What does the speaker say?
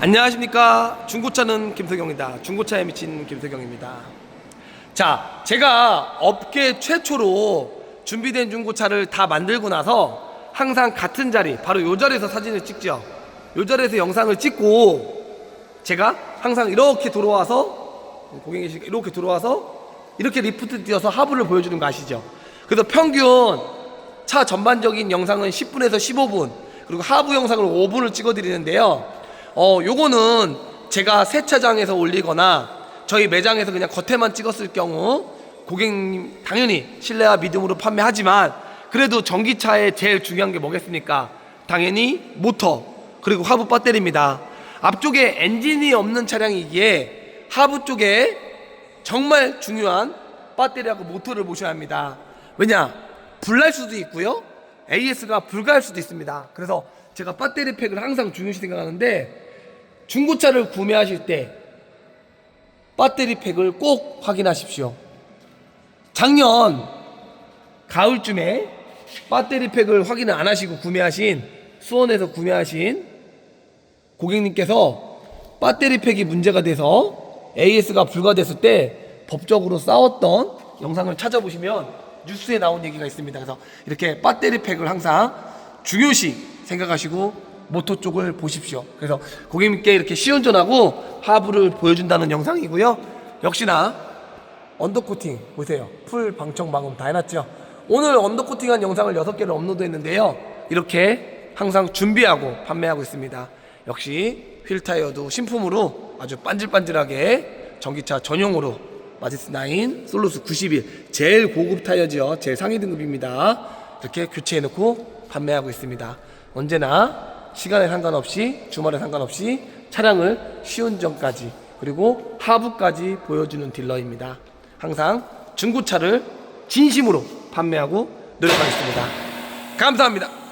안녕하십니까? 중고차는 김석영이다. 중고차에 미친 김석영입니다. 자 제가 업계 최초로 준비된 중고차를 다 만들고 나서 항상 같은 자리 바로 요 자리에서 사진을 찍죠. 요 자리에서 영상을 찍고 제가 항상 이렇게 들어와서 고객님 이렇게 들어와서 이렇게 리프트 뛰어서 하부를 보여주는 거 아시죠? 그래서 평균 차 전반적인 영상은 10분에서 15분 그리고 하부 영상을 5분을 찍어 드리는데요 어 요거는 제가 세차장에서 올리거나 저희 매장에서 그냥 겉에만 찍었을 경우 고객님 당연히 신뢰와 믿음으로 판매하지만 그래도 전기차에 제일 중요한 게 뭐겠습니까 당연히 모터 그리고 하부 배터리입니다 앞쪽에 엔진이 없는 차량이기에 하부 쪽에 정말 중요한 배터리하고 모터를 보셔야 합니다. 왜냐? 불날 수도 있고요. AS가 불가할 수도 있습니다. 그래서 제가 배터리 팩을 항상 중요시 생각하는데 중고차를 구매하실 때 배터리 팩을 꼭 확인하십시오. 작년 가을쯤에 배터리 팩을 확인을 안 하시고 구매하신 수원에서 구매하신 고객님께서 배터리 팩이 문제가 돼서 AS가 불가됐을 때 법적으로 싸웠던 영상을 찾아보시면 뉴스에 나온 얘기가 있습니다. 그래서 이렇게 배터리 팩을 항상 중요시 생각하시고 모터 쪽을 보십시오. 그래서 고객님께 이렇게 시운전하고 하부를 보여준다는 영상이고요. 역시나 언더코팅 보세요. 풀 방청 방음 다 해놨죠. 오늘 언더코팅한 영상을 6개를 업로드했는데요. 이렇게 항상 준비하고 판매하고 있습니다. 역시 휠 타이어도 신품으로 아주 반질반질하게 전기차 전용으로 마지스 9 솔루스 91 제일 고급 타이어지요. 제일 상위 등급입니다. 이렇게 교체해놓고 판매하고 있습니다. 언제나 시간에 상관없이 주말에 상관없이 차량을 시운전까지 그리고 하부까지 보여주는 딜러입니다. 항상 중고차를 진심으로 판매하고 노력하겠습니다. 감사합니다.